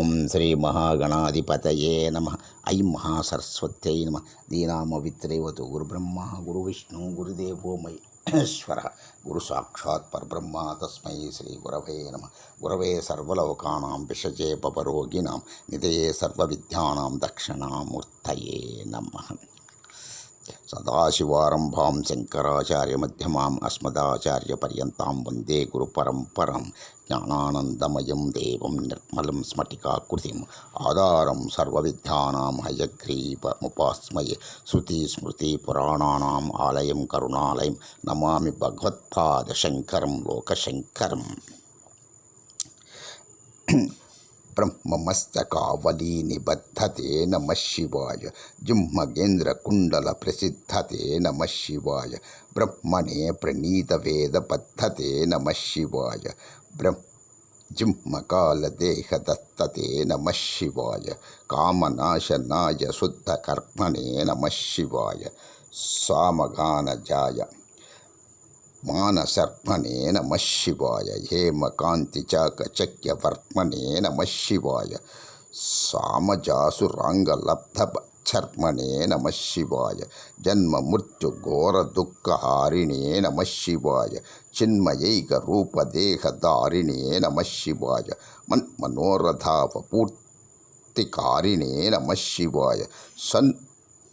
ஓம் ஸ்ரீ மகாகணாதிபதையே நம. ஐ மகா சரஸ்வத்தை நம. தீனாமவித்ரேவது குரு பிரம்மா குரு விஷ்ணு குரு தேவோமை ஈஸ்வர குரு சாட்சாத் பரபிரம்மா தஸ்மை ஸ்ரீ குரவே நம. குரவே சர்வலோகானாம் விஷஜே பபரோகினாம். நிதையே சர்வவித்யானாம் தக்ஷணாமூர்த்தையே நம. సదాశివారంభాం శంకరాచార్యమధ్యమాం అస్మదాచార్యపర్యంతం వందే గురుపరంపరం. జ్ఞానానందమయం దేవం నిర్మలం స్ఫటికాకృతిం ఆధారం సర్వవిద్యానాం హయగ్రీవముపాస్మయే. శృతిస్మృతిపురాణానాం ఆలయం కరుణాలయం. నమామి భగవత్పాదశంకరం లోకశంకరం. బ్రహ్మమస్తకావలీ నిబద్ధతే నమ శివాయ జుమ్మగేంద్రకుండల ప్రసిద్ధతే నమ శివాయ బ్రహ్మణే ప్రణీతవేద పద్ధతే నమ శివాయ బ్రహ్మ జిహ్మకాలదేహదత్తతే నమ శివాయ కామనాశనాయ శుద్ధకర్మణే నమ శివాయ సామగానజాయ మానసర్పణే నమ శివాయ హేమకాంతిచాకచక్యవర్మణే నమ శివాయ సామజాసురాంగలబ్ధచర్మణే నమ శివాయ జన్మమృత్యుఘోరదుఃఖహారిణే నమ శివాయ చిన్మయైకరూపదేహధారిణే నమ శివాయ మన్మనోరథావపూర్తికారిణే నమ శివాయ సన్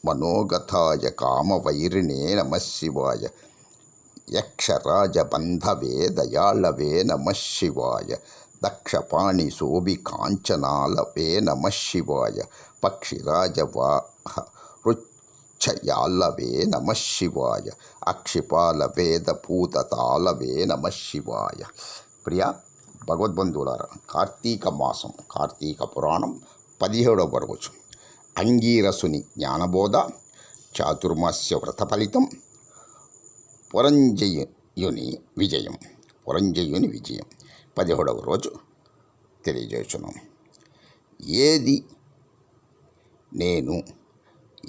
మనోగతాయ కామవైరిణే నమ శివాయ యక్షరాజబంధవే దయాళవే నమ శివాయ దక్షపాణి శోభి కాంచనాలవే నమ శివాయ పక్షిరాజవాహ రుచ్చయాలవే నమ శివాయ అక్షిపాల వేద పూతతాలవే నమ శివాయ ప్రియ భగవద్బంధువులారా కార్తీక మాసం కార్తీక పురాణం పదిహేడవ వరకు అంగీరసుని జ్ఞానబోధ చాతుర్మాస్య వ్రత ఫలితం పురంజయుని విజయం. పురంజయుని విజయం. పదిహేడవ రోజు తెలియజేస్తున్నాం ఏది నేను?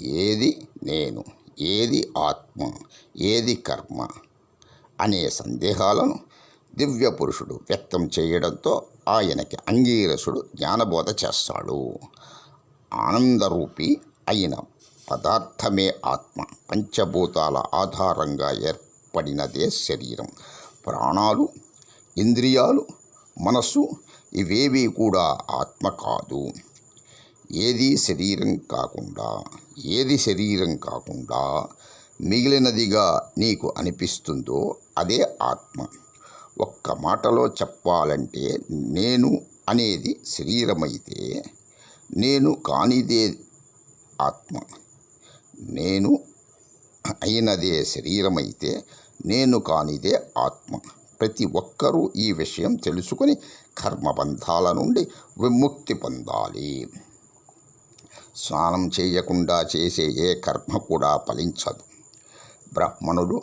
ఏది నేను? ఏది ఆత్మ? ఏది కర్మ? అనే సందేహాలను దివ్య పురుషుడు వ్యక్తం చేయడంతో ఆయనకి అంగీరసుడు జ్ఞానబోధ చేస్తాడు. ఆనందరూపి అయిన పదార్థమే ఆత్మ. పంచభూతాల ఆధారంగా పడినదే శరీరం. ప్రాణాలు ఇంద్రియాలు మనస్సు ఇవేవి కూడా ఆత్మ కాదు. ఏది శరీరం కాకుండా ఏది శరీరం కాకుండా మిగిలినదిగా నీకు అనిపిస్తుందో అదే ఆత్మ. ఒక్క మాటలో చెప్పాలంటే నేను అనేది శరీరమైతే నేను కానిదే ఆత్మ. నేను అయినదే శరీరమైతే నేను కానిదే ఆత్మ. ప్రతి ఒక్కరూ ఈ విషయం తెలుసుకుని కర్మబంధాల నుండి విముక్తి పొందాలి. స్నానం చేయకుండా చేసే ఏ కర్మ కూడా ఫలించదు. బ్రాహ్మణుడు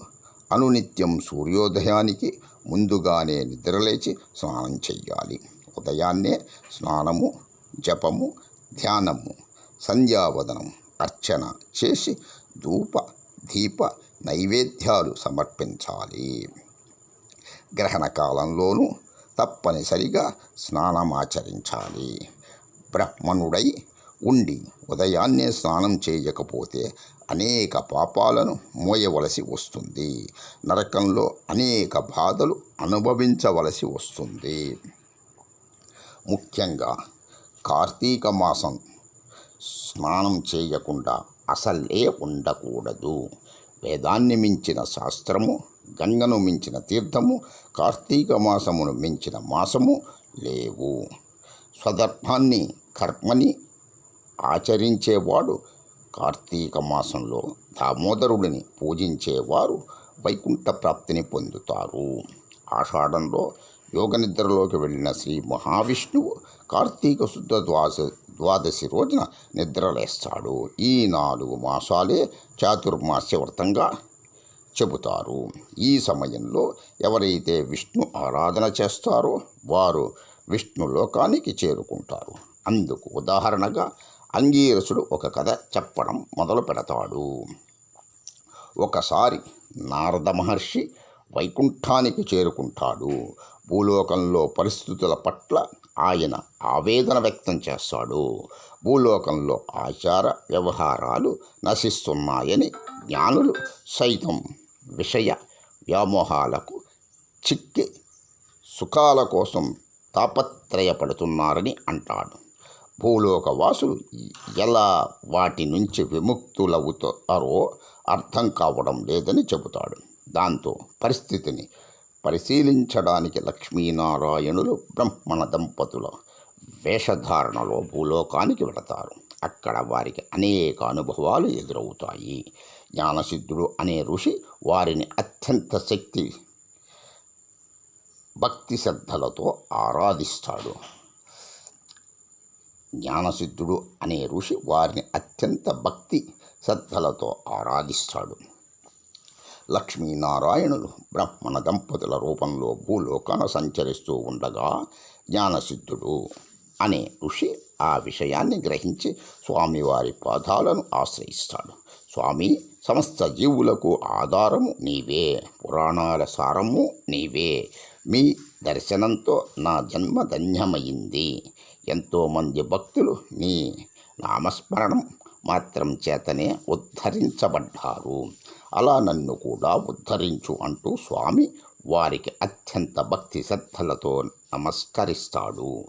అనునిత్యం సూర్యోదయానికి ముందుగానే నిద్రలేచి స్నానం చెయ్యాలి. ఉదయాన్నే స్నానము జపము ధ్యానము సంధ్యావదనం అర్చన చేసి ధూప దీప నైవేద్యాలు సమర్పించాలి. గ్రహణ కాలంలోనూ తప్పనిసరిగా స్నానమాచరించాలి. బ్రహ్మణుడై ఉండి ఉదయాన్నే స్నానం చేయకపోతే అనేక పాపాలను మోయవలసి వస్తుంది. నరకంలో అనేక బాధలు అనుభవించవలసి వస్తుంది. ముఖ్యంగా కార్తీక మాసం స్నానం చేయకుండా అసలే ఉండకూడదు. వేదాన్ని మించిన శాస్త్రము గంగను మించిన తీర్థము కార్తీక మాసమును మించిన మాసము లేవు. స్వధర్మాన్ని కర్మని ఆచరించేవాడు కార్తీక మాసంలో దామోదరుడిని పూజించేవారు వైకుంఠ ప్రాప్తిని పొందుతారు. ఆషాఢంలో యోగనిద్రలోకి వెళ్ళిన శ్రీ మహావిష్ణువు కార్తీక శుద్ధ ద్వాస ద్వాదశి రోజున నిద్రలేస్తాడు. ఈ నాలుగు మాసాలే చాతుర్మాస్య వ్రతంగా చెబుతారు. ఈ సమయంలో ఎవరైతే విష్ణు ఆరాధన చేస్తారో వారు విష్ణు లోకానికి చేరుకుంటారు. అందుకు ఉదాహరణగా అంగీరసుడు ఒక కథ చెప్పడం మొదలు పెడతాడు. ఒకసారి నారద మహర్షి వైకుంఠానికి చేరుకుంటాడు. భూలోకంలో పరిస్థితుల పట్ల ఆయన ఆవేదన వ్యక్తం చేస్తాడు. భూలోకంలో ఆచార వ్యవహారాలు నశిస్తున్నాయని జ్ఞానులు సైతం విషయ వ్యామోహాలకు చిక్కి సుఖాల కోసం తాపత్రయపడుతున్నారని అంటాడు. భూలోకవాసులు ఎలా వాటి నుంచి విముక్తులవుతారో అర్థం కావడం లేదని చెబుతాడు. దాంతో పరిస్థితిని పరిశీలించడానికి లక్ష్మీనారాయణులు బ్రహ్మణ దంపతుల వేషధారణలో భూలోకానికి వెళతారు. అక్కడ వారికి అనేక అనుభవాలు ఎదురవుతాయి. జ్ఞానసిద్ధుడు అనే ఋషి వారిని అత్యంత శక్తి భక్తి శ్రద్ధలతో ఆరాధిస్తాడు. జ్ఞానసిద్ధుడు అనే ఋషి వారిని అత్యంత భక్తి శ్రద్ధలతో ఆరాధిస్తాడు. లక్ష్మీనారాయణులు బ్రహ్మణ దంపతుల రూపంలో భూలోకాన సంచరిస్తూ ఉండగా జ్ఞానసిద్ధుడు అనే ఋషి ఆ విషయాన్ని గ్రహించి స్వామివారి పాదాలను ఆశ్రయిస్తాడు. స్వామి సమస్త జీవులకు ఆధారము నీవే పురాణాల సారము నీవే. మీ దర్శనంతో నా జన్మ ధన్యమైంది. ఎంతోమంది భక్తులు నీ నామస్మరణం మాత్రం చేతనే ఉద్ధరించబడ్డారు. అలా నన్ను కూడా ఉద్ధరించు అంటూ స్వామి వారికి అత్యంత భక్తి శ్రద్ధలతో నమస్కరిస్తాడు.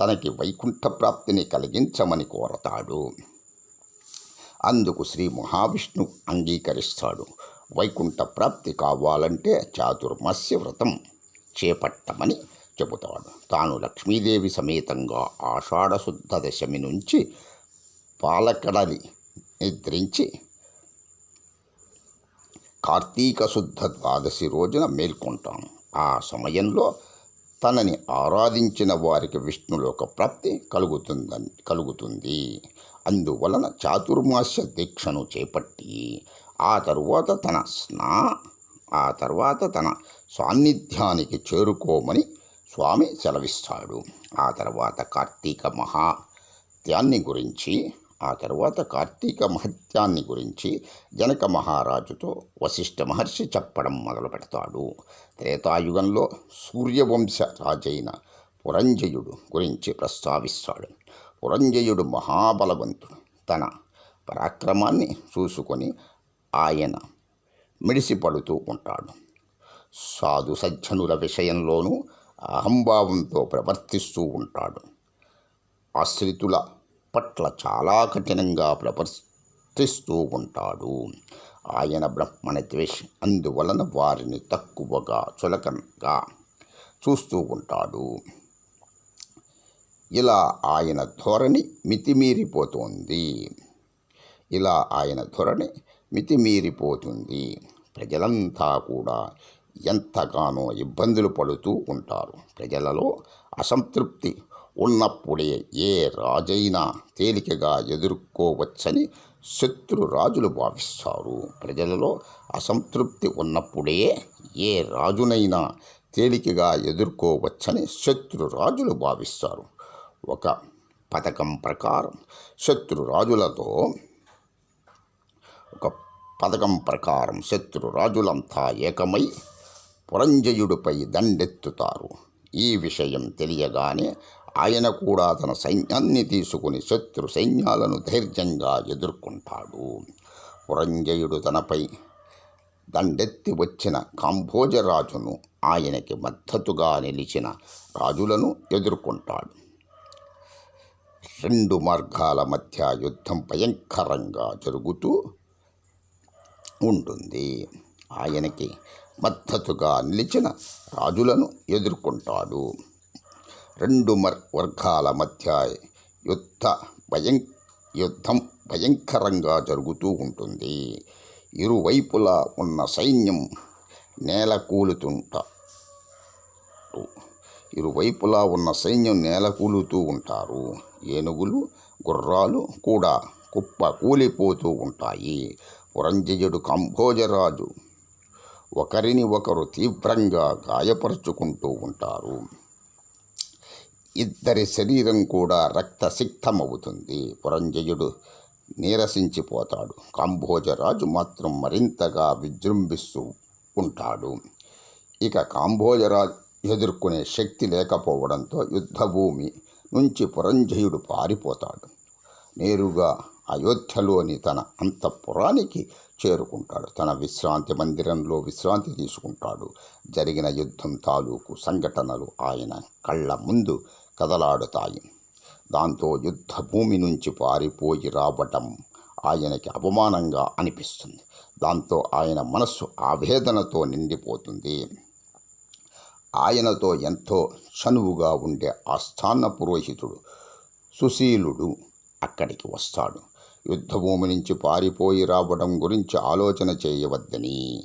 తనకి వైకుంఠ ప్రాప్తిని కలిగించమని కోరతాడు. అందుకు శ్రీ మహావిష్ణు అంగీకరిస్తాడు. వైకుంఠ ప్రాప్తి కావాలంటే చాతుర్మస్య వ్రతం చేపట్టమని చెబుతాడు. తాను లక్ష్మీదేవి సమేతంగా ఆషాఢశుద్ధ దశమి నుంచి పాలకడలి నిద్రించి కార్తీక శుద్ధ ద్వాదశి రోజున మేల్కొంటాను ఆ సమయంలో తనని ఆరాధించిన వారికి విష్ణులోక ప్రాప్తి కలుగుతుందని కలుగుతుంది. అందువలన చాతుర్మాస్య దీక్షను చేపట్టి ఆ తరువాత తన స్నా ఆ తర్వాత తన సాన్నిధ్యానికి చేరుకోమని స్వామి సెలవిస్తాడు. ఆ తర్వాత కార్తీక మహాత్యాన్ని గురించి ఆ తర్వాత కార్తీక మహత్యాన్ని గురించి జనక మహారాజుతో వశిష్ఠ మహర్షి చెప్పడం మొదలు పెడతాడు. త్రేతాయుగంలో సూర్యవంశ రాజైన పురంజయుడు గురించి ప్రస్తావిస్తాడు. పురంజయుడు మహాబలవంతుడు. తన పరాక్రమాన్ని చూసుకొని ఆయన మిడిసిపడుతూ ఉంటాడు. సాధు సజ్జనుల విషయంలోనూ అహంభావంతో ప్రవర్తిస్తూ ఉంటాడు. ఆశ్రితుల పట్ల చాలా కఠినంగా ప్రవర్తిస్తూ ఉంటాడు. ఆయన బ్రహ్మణ ద్వేషి అందువలన వారిని తక్కువగా చులకనగా చూస్తూ ఉంటాడు. ఇలా ఆయన ధోరణి మితిమీరిపోతోంది. ఇలా ఆయన ధోరణి మితిమీరిపోతుంది. ప్రజలంతా కూడా ఎంతగానో ఇబ్బందులు పడుతూ ఉంటారు. ప్రజలలో అసంతృప్తి ఉన్నప్పుడే ఏ రాజైనా తేలికగా ఎదుర్కోవచ్చని శత్రు రాజులు భావిస్తారు. ప్రజలలో అసంతృప్తి ఉన్నప్పుడే ఏ రాజునైనా తేలికగా ఎదుర్కోవచ్చని శత్రు రాజులు భావిస్తారు. ఒక పథకం ప్రకారం శత్రు రాజులతో ఒక పథకం ప్రకారం శత్రు రాజులంతా ఏకమై పురంజయుడిపై దండెత్తుతారు. ఈ విషయం తెలియగానే ఆయన కూడా తన సైన్యాన్ని తీసుకుని శత్రు సైన్యాలను ధైర్యంగా ఎదుర్కొంటాడు. పురంజయుడు తనపై దండెత్తి వచ్చిన కాంభోజరాజును ఆయనకి మద్దతుగా నిలిచిన రాజులను ఎదుర్కొంటాడు. రెండు మార్గాల మధ్య యుద్ధం భయంకరంగా జరుగుతూ ఉంటుంది. ఆయనకి మద్దతుగా నిలిచిన రాజులను ఎదుర్కొంటాడు. రెండు మర్ వర్గాల మధ్య యుద్ధ భయం యుద్ధం భయంకరంగా జరుగుతూ ఉంటుంది. ఇరువైపులా ఉన్న సైన్యం నేల కూలుతుంటా ఇరువైపులా ఉన్న సైన్యం నేలకూలుతూ ఉంటారు. ఏనుగులు గుర్రాలు కూడా కుప్ప కూలిపోతూ ఉంటాయి. పురంజయుడు కంభోజరాజు ఒకరిని ఒకరు తీవ్రంగా గాయపరుచుకుంటూ ఉంటారు. ఇద్దరి శరీరం కూడా రక్తసిక్తమవుతుంది. పురంజయుడు నీరసించిపోతాడు. కాంభోజరాజు మాత్రం మరింతగా విజృంభిస్తూ ఉంటాడు. ఇక కాంభోజరాజు ఎదుర్కొనే శక్తి లేకపోవడంతో యుద్ధభూమి నుంచి పురంజయుడు పారిపోతాడు. నేరుగా అయోధ్యలోని తన అంతఃపురానికి చేరుకుంటాడు. తన విశ్రాంతి మందిరంలో విశ్రాంతి తీసుకుంటాడు. జరిగిన యుద్ధం తాలూకు సంఘటనలు ఆయన కళ్ళ ముందు కదలాడుతాయి. దాంతో యుద్ధ భూమి నుంచి పారిపోయి రావటం ఆయనకి అవమానంగా అనిపిస్తుంది. దాంతో ఆయన మనస్సు ఆవేదనతో నిండిపోతుంది. ఆయనతో ఎంతో చనువుగా ఉండే ఆస్థాన పురోహితుడు సుశీలుడు అక్కడికి వస్తాడు. యుద్ధభూమి నుంచి పారిపోయి రావడం గురించి ఆలోచన చేయవద్దని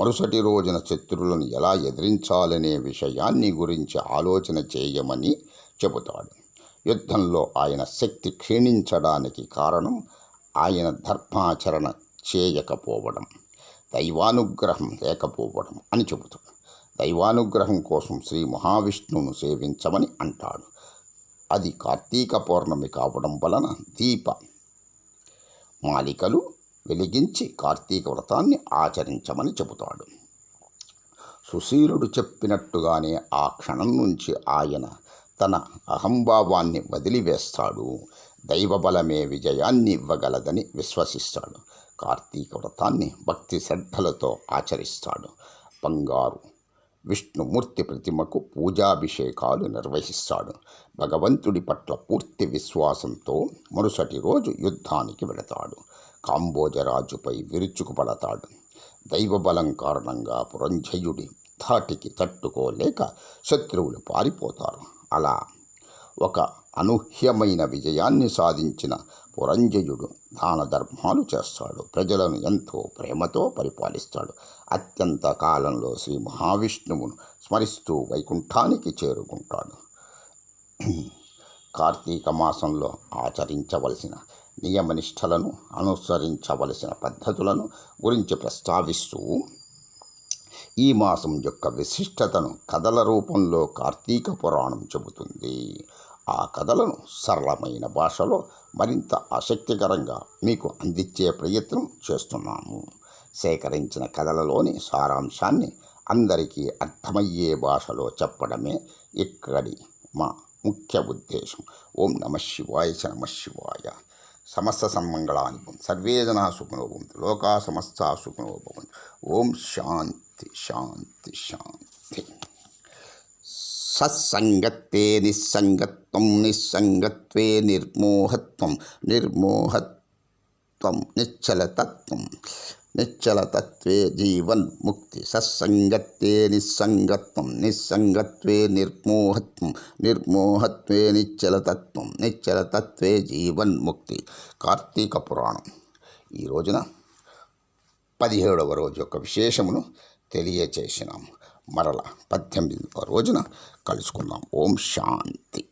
మరుసటి రోజున శత్రువులను ఎలా ఎదిరించాలనే విషయాన్ని గురించి ఆలోచన చేయమని చెబుతాడు. యుద్ధంలో ఆయన శక్తి క్షీణించడానికి కారణం ఆయన ధర్మాచరణ చేయకపోవడం దైవానుగ్రహం లేకపోవడం అని చెబుతాడు. దైవానుగ్రహం కోసం శ్రీ మహావిష్ణువును సేవించమని అంటాడు. అది కార్తీక పౌర్ణమి కావడం వలన దీప మాలికలు వెలిగించి కార్తీక వ్రతాన్ని ఆచరించమని చెబుతాడు. సుశీలుడు చెప్పినట్టుగానే ఆ క్షణం నుంచి ఆయన తన అహంభావాన్ని వదిలివేస్తాడు. దైవబలమే విజయాన్ని ఇవ్వగలదని విశ్వసిస్తాడు. కార్తీక వ్రతాన్ని భక్తి శ్రద్ధలతో ఆచరిస్తాడు. బంగారు విష్ణుమూర్తి ప్రతిమకు పూజాభిషేకాలు నిర్వహిస్తాడు. భగవంతుడి పట్ల పూర్తి విశ్వాసంతో మరుసటి రోజు యుద్ధానికి వెళతాడు. కాంబోజరాజుపై విరుచుకుపడతాడు. దైవబలం కారణంగా పురంజయుడి ధాటికి తట్టుకోలేక శత్రువులు పారిపోతారు. అలా ఒక అనూహ్యమైన విజయాన్ని సాధించిన పురంజయుడు దాన ధర్మాలు చేస్తాడు. ప్రజలను ఎంతో ప్రేమతో పరిపాలిస్తాడు. అత్యంత కాలంలో శ్రీ మహావిష్ణువును స్మరిస్తూ వైకుంఠానికి చేరుకుంటాడు. కార్తీక మాసంలో ఆచరించవలసిన నియమనిష్టలను అనుసరించవలసిన పద్ధతులను గురించి ప్రస్తావిస్తూ ఈ మాసం యొక్క విశిష్టతను కథల రూపంలో కార్తీక పురాణం చెబుతుంది. ఆ కథలను సరళమైన భాషలో మరింత ఆసక్తికరంగా మీకు అందించే ప్రయత్నం చేస్తున్నాము. సేకరించిన కథలలోని సారాంశాన్ని అందరికీ అర్థమయ్యే భాషలో చెప్పడమే ఇక్కడి మా ముఖ్య ఉద్దేశం. ఓం నమ శివాయ నమ శివాయ. సమస్త సన్మంగళాని భవంతు. సర్వే జనా సుఖినో భవంతు లోకా సమస్త సుఖినో భవంతు ఓం శాంతి శాంతి శాంతి సత్సంగత్వే నిస్సంగత్వం నిస్సంగత్వే నిర్మోహత్వం నిర్మోహత్వం నిశ్చలతత్వే జీవన్ ముక్తి సత్సంగత్వే నిస్సంగత్వం నిస్సంగత్వే నిర్మోహత్వం నిర్మోహత్వే నిశ్చలతత్వం నిశ్చలతత్వే జీవన్ముక్తి కార్తీక పురాణం. ఈ రోజున పదిహేడవ రోజు యొక్క విశేషమును తెలియచేసినాం. మరల పద్దెనిమిదవ రోజున కలుసుకుందాం. ఓం శాంతి.